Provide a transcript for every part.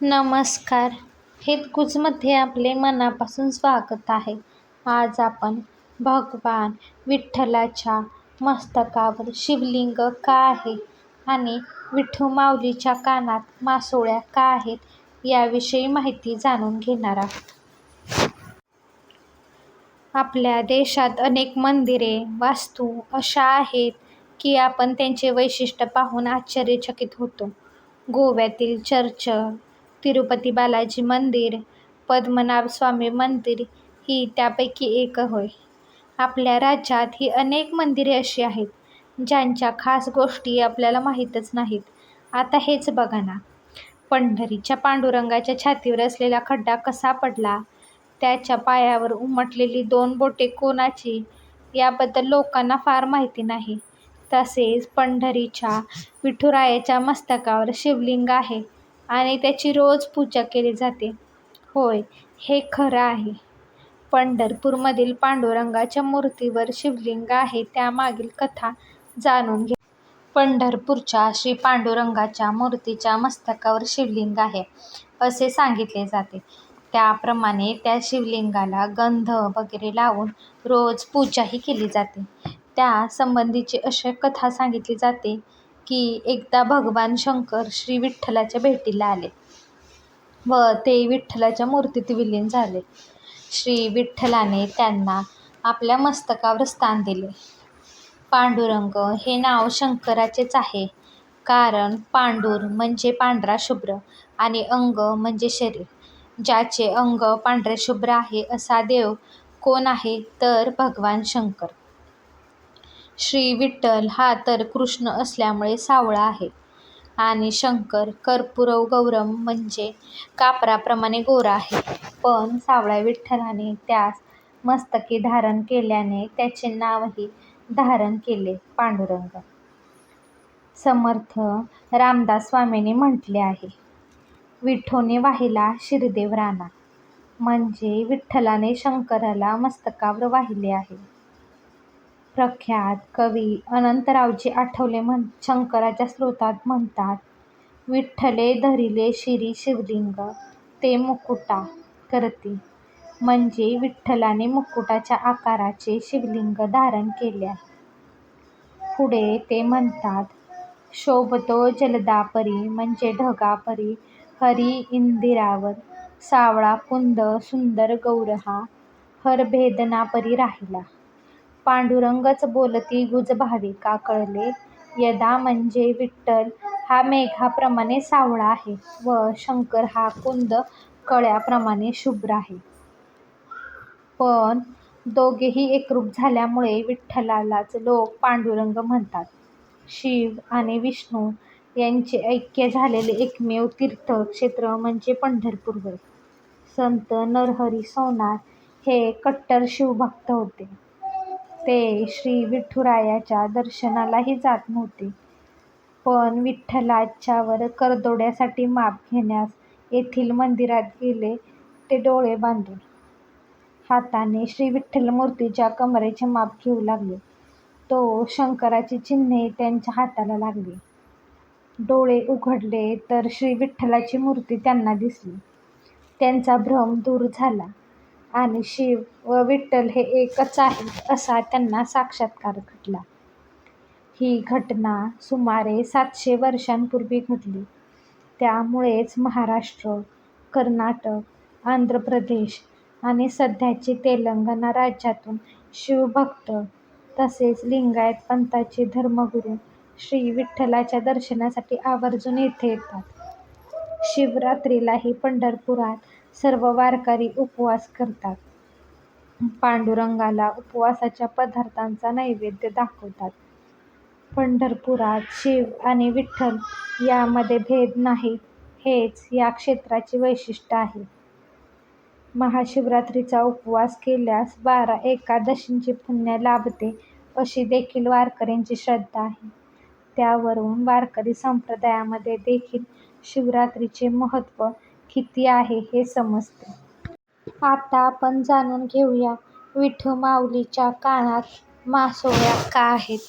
नमस्कार. हितगुजमध्ये आपले मनापासून स्वागत आहे. आज आपण भगवान विठ्ठलाच्या मस्तकावर शिवलिंग का आहे आणि विठ्ठू माऊलीच्या कानात मासोळ्या का आहेत याविषयी माहिती जाणून घेणार आहोत. आपल्या देशात अनेक मंदिरे वास्तू अशा आहेत की आपण त्यांचे वैशिष्ट्य पाहून आश्चर्यचकित होतो. गोव्यातील चर्च तिरुपती बालाजी मंदिर पद्मनाभ स्वामी मंदिर ही त्यापैकी एक होय. आपल्या राज्यात ही अनेक मंदिरे अशी आहेत ज्यांच्या खास गोष्टी आपल्याला माहीतच नाहीत. आता हेच बघा ना. पंढरीच्या पांडुरंगाच्या छातीवर असलेला खड्डा कसा पडला? त्याच्या पायावर उमटलेली दोन बोटे कोणाची? याबद्दल लोकांना फार माहिती नाही. तसेच पंढरीच्या विठुरायाच्या मस्तकावर शिवलिंग आहे. आणि त्याची रोज पूजा केली जाते. होय हे खरं आहे. पंढरपूरमधील पांडुरंगाच्या मूर्तीवर शिवलिंग आहे त्यामागील कथा जाणून घ्या पंढरपूरच्या श्री पांडुरंगाच्या मूर्तीच्या मस्तकावर शिवलिंग आहे असे सांगितले जाते. त्याप्रमाणे त्या शिवलिंगाला गंध वगैरे लावून रोज पूजाही केली जाते. त्या संबंधीची अशी कथा सांगितली जाते. की एकदा भगवान शंकर श्री विठ्ठलाच्या भेटीला आले व ते विठ्ठलाच्या मूर्तीत विलीन झाले. श्री विठ्ठलाने त्यांना आपल्या मस्तकावर स्थान दिले. पांडुरंग हे नाव शंकराचेच आहे कारण पांडुर म्हणजे पांढरा शुभ्र आणि अंग म्हणजे शरीर. ज्याचे अंग पांढरे शुभ्र आहे असा देव कोण आहे तर भगवान शंकर. श्री विठ्ठल हा तर कृष्ण असल्यामुळे सावळा आहे. आणि शंकर कर्पूरव गौरम म्हणजे कापराप्रमाणे गोरा आहे. पण सावळ्या विठ्ठलाने त्यास मस्तकी धारण केल्याने त्याचे नावही धारण केले पांडुरंग. समर्थ रामदास स्वामींनी म्हटले आहे विठोने वाहिला शिरदेव राणा. म्हणजे विठ्ठलाने शंकराला मस्तकावर वाहिले आहे. प्रख्यात कवी अनंतरावजी आठवले म्हण शंकराच्या स्तोत्रात म्हणतात विठ्ठले धरिले शिरी शिवलिंग ते मुकुटा करती. म्हणजे विठ्ठलाने मुकुटाच्या आकाराचे शिवलिंग धारण केले आहे पुढे ते म्हणतात शोभतो जलदापरी म्हणजे ढगापरी हरी इंदिरावर. सावळा कुंद सुंदर गौरहा हरभेदनापरी राहिला. पांडुरंगच बोलती गुज भाविका कळले? यदा म्हणजे विठ्ठल हा मेघाप्रमाणे सावळा आहे व शंकर हा कुंद कळ्याप्रमाणे शुभ्र आहे. पण दोघेही एकरूप झाल्यामुळे विठ्ठलालाच लोक पांडुरंग म्हणतात. शिव आणि विष्णू यांचे ऐक्य झालेले एकमेव तीर्थक्षेत्र म्हणजे पंढरपूर होय संत नरहरी सोनार हे कट्टर शिवभक्त होते. ते श्री विठुरायाच्या दर्शनालाही जात नव्हते. पण विठ्ठलाच्यावर करदोड्यासाठी माप घेण्यास येथील मंदिरात गेले ते डोळे बांधून. हाताने श्री विठ्ठल मूर्तीच्या कमरेचे माप घेऊ लागले. तो शंकराची चिन्हे त्यांच्या हाताला लागली. डोळे उघडले तर श्री विठ्ठलाची मूर्ती त्यांना दिसली. त्यांचा भ्रम दूर झाला. आणि शिव व विठ्ठल हे एकच आहेत असा त्यांना साक्षात्कार घडला. ही घटना सुमारे सातशे वर्षांपूर्वी घडली. त्यामुळेच महाराष्ट्र कर्नाटक आंध्र प्रदेश आणि सध्याचे तेलंगणा राज्यातून शिवभक्त तसेच लिंगायत पंथाचे धर्मगुरू श्री विठ्ठलाच्या दर्शनासाठी आवर्जून येथे येतात. शिवरात्रीलाही पंढरपुरात सर्व वारकरी उपवास करतात. पांडुरंगाला उपवासाच्या पदार्थांचा नैवेद्य दाखवतात. पंढरपुरात शिव आणि विठ्ठल यामध्ये भेद नाही हेच या क्षेत्राचे वैशिष्ट्य आहे. महाशिवरात्रीचा उपवास केल्यास बारा एकादशींची पुण्य लाभते अशी देखील वारकऱ्यांची श्रद्धा आहे. त्यावरून वारकरी संप्रदायामध्ये देखील शिवरात्रीचे महत्त्व किती आहे हे समजते. आता आपण जाणून घेऊया विठू माऊलीच्या कानात मासोळ्या का आहेत.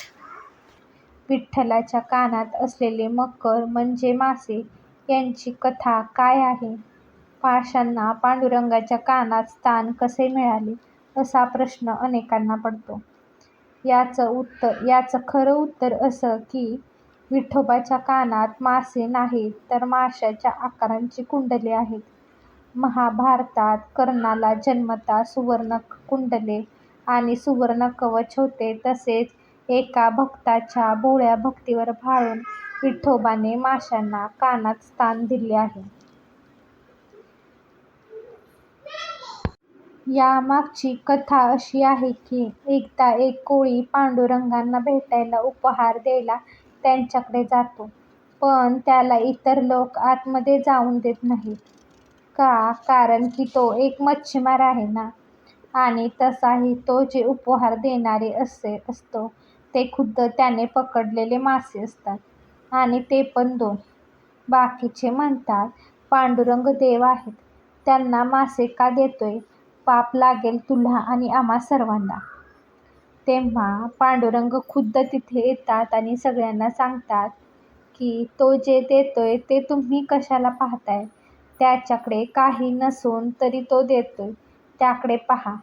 विठ्ठलाच्या कानात असलेले मकर म्हणजे मासे यांची कथा काय आहे? पाशांना पांडुरंगाच्या कानात स्थान कसे मिळाले असा प्रश्न अनेकांना पडतो. याचं उत्तर याचं खरं उत्तर असं की विठोबाच्या कानात मासे नाहीत तर माशाच्या आकारांची कुंडले आहेत. महाभारतात कर्णाला जन्मता सुवर्ण कुंडले आणि सुवर्ण कवच होते. तसेच एका भक्ताच्या भोळ्या भक्तीवर भाळून विठोबाने माशांना कानात स्थान दिले आहे. यामागची कथा अशी आहे की एकदा एक कोळी पांडुरंगांना भेटायला उपहार द्यायला त्यांच्याकडे जातो. पण त्याला इतर लोक आतमध्ये जाऊन देत नाहीत. का? कारण की तो एक मच्छीमार आहे ना? आणि तसाही तो जे उपहार देणारे असे असतो ते खुद्द त्याने पकडलेले मासे असतात. आणि ते पण दोन. बाकीचे म्हणतात पांडुरंग देव आहेत. त्यांना मासे का देतोय? पाप लागेल तुला आणि आम्हा सर्वांना. तेव्हा पांडुरंग खुद्द तिथे येतात आणि सगळ्यांना सांगतात की तो जे देतोय ते तुम्ही कशाला पाहताय? त्याच्याकडे काही नसून तरी तो देतोय. त्याकडे पहा.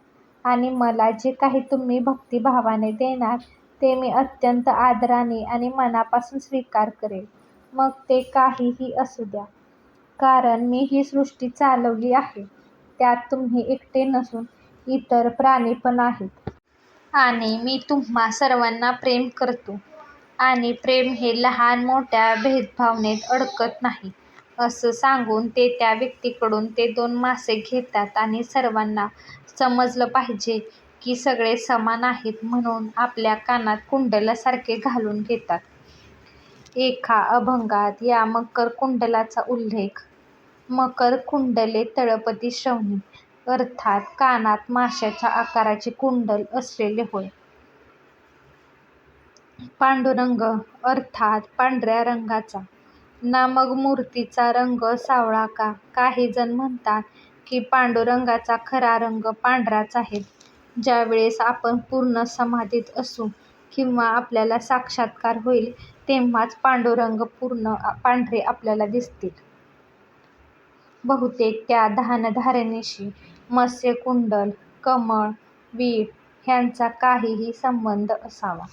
आणि मला जे काही तुम्ही भक्तिभावाने देणार ते मी अत्यंत आदराने आणि मनापासून स्वीकार करेल. मग ते काहीही असू द्या. कारण मी ही सृष्टी चालवली आहे. त्यात तुम्ही एकटे नसून इतर प्राणी पण आहेत. आणि मी तुम्हा सर्वांना प्रेम करतो. आणि प्रेम हे लहान मोठ्या भेदभावनेत अडकत नाही. असं सांगून ते त्या व्यक्तीकडून ते दोन मासे घेतात आणि सर्वांना समजलं पाहिजे की सगळे समान आहेत म्हणून आपल्या कानात कुंडलासारखे घालून घेतात. एका अभंगात या मकर कुंडलाचा उल्लेख मकर कुंडले तळपती श्रवणी अर्थात कानात माशाच्या आकाराचे कुंडल असलेले होय. पांडुरंग अर्थात पांढऱ्या रंगाचा. ना मग मूर्तीचा रंग सावळा का? काही जण म्हणतात की पांडुरंगाचा खरा रंग पांढराच आहे. ज्यावेळेस आपण पूर्ण समाधीत असू किंवा आपल्याला साक्षात्कार होईल तेव्हाच पांडुरंग पूर्ण पांढरे आपल्याला दिसतील. बहुतेक त्या ध्यानधारणेशी मत्स्यकुंडल कमळ वीट ह्यांचा काहीही संबंध असावा.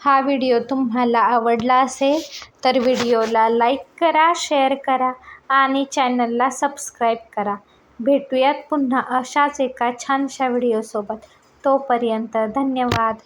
हा व्हिडिओ तुम्हाला आवडला असेल तर व्हिडिओला लाईक करा शेअर करा आणि चॅनलला सबस्क्राईब करा. भेटूयात पुन्हा अशाच एका छानशा व्हिडिओसोबत. तोपर्यंत धन्यवाद.